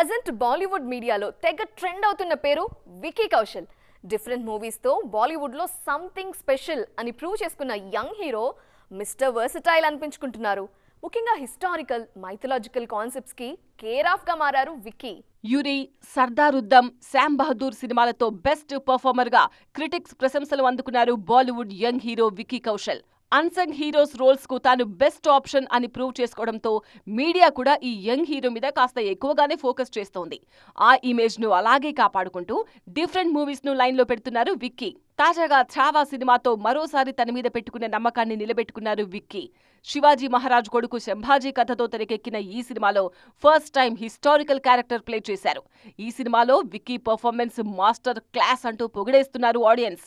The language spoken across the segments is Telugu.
ప్రజెంట్ బాలీవుడ్ మీడియాలో తెగ ట్రెండ్ అవుతున్న పేరు వికీ కౌశల్. డిఫరెంట్ మూవీస్తో బాలీవుడ్లో సంథింగ్ స్పెషల్ అని ప్రూవ్ చేసుకున్న యంగ్ హీరో మిస్టర్ వర్సటైల్ అనిపించుకుంటున్నారు. ముఖ్యంగా హిస్టారికల్ మైథలాజికల్ కాన్సెప్ట్స్కి కేర్ ఆఫ్గా మారారు విక్కీ యురి సర్దారుద్దం శ్యామ్ బహదూర్ సినిమాలతో బెస్ట్ పర్ఫార్మర్గా క్రిటిక్స్ ప్రశంసలు అందుకున్నారు Bollywood young hero Vicky Kaushal. Unsung heroes రోల్స్కు తాను బెస్ట్ ఆప్షన్ అని ప్రూవ్ చేసుకోవడంతో మీడియా కూడా ఈ యంగ్ హీరో మీద కాస్త ఎక్కువగానే ఫోకస్ చేస్తోంది. ఆ ఇమేజ్ను అలాగే కాపాడుకుంటూ డిఫరెంట్ మూవీస్ను లైన్లో పెడుతున్నారు విక్కీ తాజాగా ఛావా సినిమాతో మరోసారి తన మీద పెట్టుకున్న నమ్మకాన్ని నిలబెట్టుకున్నారు విక్కీ. శివాజీ మహారాజ్ కొడుకు శంభాజీ కథతో తెరకెక్కిన ఈ సినిమాలో first time historical character play చేశారు. ఈ సినిమాలో విక్కీ పర్ఫార్మెన్స్ మాస్టర్ క్లాస్ అంటూ పొగిడేస్తున్నారు ఆడియన్స్.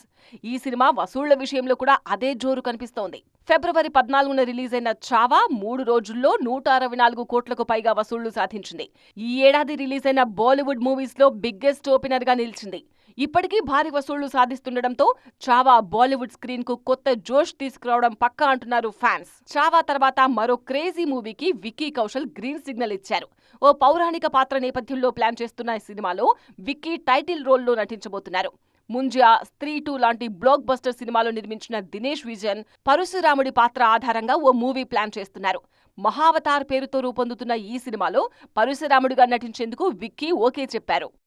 ఈ సినిమా వసూళ్ళ విషయంలో కూడా అదే జోరు కనిపిస్తోంది. ఫిబ్రవరి పద్నాలుగున రిలీజ్ అయిన చావా మూడు రోజుల్లో నూట అరవై నాలుగు కోట్లకు పైగా వసూళ్ళు సాధించింది. ఈ ఏడాది రిలీజ్ అయిన బాలీవుడ్ మూవీస్లో బిగ్గెస్ట్ ఓపెనర్గా నిలిచింది. ఇప్పటికీ భారీ వసూళ్ళు సాధిస్తుండటంతో చావా బాలీవుడ్ స్క్రీన్కు కొత్త జోష్ తీసుకురావడం పక్కా అంటున్నారు ఫ్యాన్స్. చావా తర్వాత మరో క్రేజీ మూవీకి విక్కీ కౌశల్ గ్రీన్ సిగ్నల్ ఇచ్చారు. ఓ పౌరాణిక పాత్ర నేపథ్యంలో ప్లాన్ చేస్తున్న ఈ సినిమాలో విక్కీ టైటిల్ రోల్లో నటించబోతున్నారు. ముంజియా స్త్రీ టూ లాంటి బ్లాక్ బస్టర్ సినిమాలో నిర్మించిన దినేష్ విజన్ పరశురాముడి పాత్ర ఆధారంగా ఓ మూవీ ప్లాన్ చేస్తున్నారు. మహావతార్ పేరుతో రూపొందుతున్న ఈ సినిమాలో పరశురాముడిగా నటించేందుకు విక్కీ ఓకే చెప్పారు.